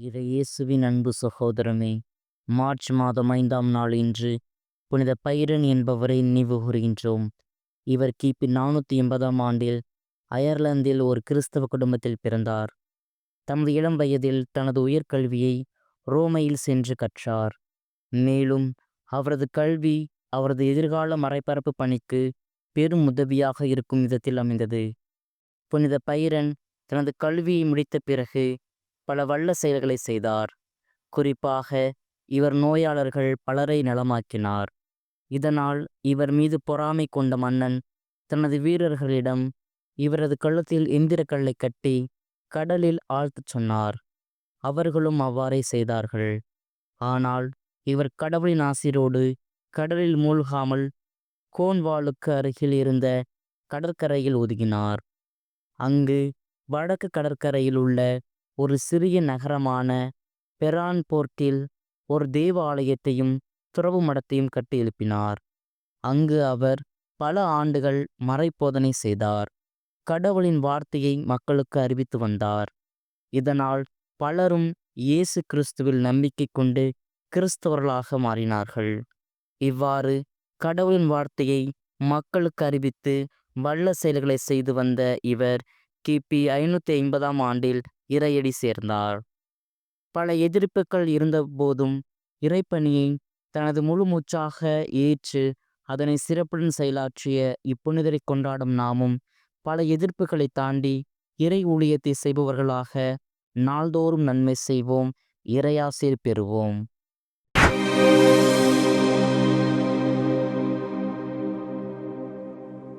இறையேசுவின் அன்பு சகோதரமே மார்ச் மாதம் ஐந்தாம் நாள் இன்று புனித பைரன் என்பவரை நினைவு கூறுகின்றோம். இவர் கிபி நானூற்றி எண்பதாம் ஆண்டில் அயர்லாந்தில் ஒரு கிறிஸ்தவ குடும்பத்தில் பிறந்தார். தமது இளம் வயதில் தனது உயர்கல்வியை ரோமையில் சென்று கற்றார். மேலும் அவரது கல்வி அவரது எதிர்கால மறைபரப்பு பணிக்கு பெரும் உதவியாக இருக்கும் விதத்தில் அமைந்தது. புனித பைரன் தனது கல்வியை முடித்த பிறகு பல வல்ல செயல்களை செய்தார். குறிப்பாக இவர் நோயாளர்கள் பலரை நலமாக்கினார். இதனால் இவர் மீது பொறாமை கொண்ட மன்னன் தனது வீரர்களிடம் இவரது கழுத்தில் இந்திரக்கல்லை கட்டி கடலில் ஆழ்த்துச் சொன்னார். அவர்களும் அவ்வாறே செய்தார்கள். ஆனால் இவர் கடவுளின் ஆசிரோடு கடலில் மூழ்காமல் கோன்வாலுக்கு அருகில் இருந்த கடற்கரையில் ஒதுங்கினார். அங்கு வடக்கு கடற்கரையில் உள்ள ஒரு சிறிய நகரமான பெரான்போர்ட்டில் ஒரு தேவாலயத்தையும் துறவு மடத்தையும் கட்டி எழுப்பினார். அங்கு அவர் பல ஆண்டுகள் மறைபோதனை செய்தார். கடவுளின் வார்த்தையை மக்களுக்கு அறிவித்து வந்தார். இதனால் பலரும் இயேசு கிறிஸ்துவில் நம்பிக்கை கொண்டு கிறிஸ்தவர்களாக மாறினார்கள். இவ்வாறு கடவுளின் வார்த்தையை மக்களுக்கு அறிவித்து வல்ல செயல்களை செய்து வந்த இவர் கிபி ஐநூற்றி ஐம்பதாம் ஆண்டில் இறையடி சேர்ந்தார். பல எதிர்ப்புகள் இருந்தபோதும் இறைப்பணியை தனது முழு மூச்சாக ஏற்று அதனை சிறப்புடன் செயலாற்றிய இப்புனிதரை கொண்டாடும் நாமும் பல எதிர்ப்புகளை தாண்டி இறை ஊழியத்தை செய்பவர்களாக நாள்தோறும் நன்மை செய்வோம் இறையாசிர் பெறுவோம்.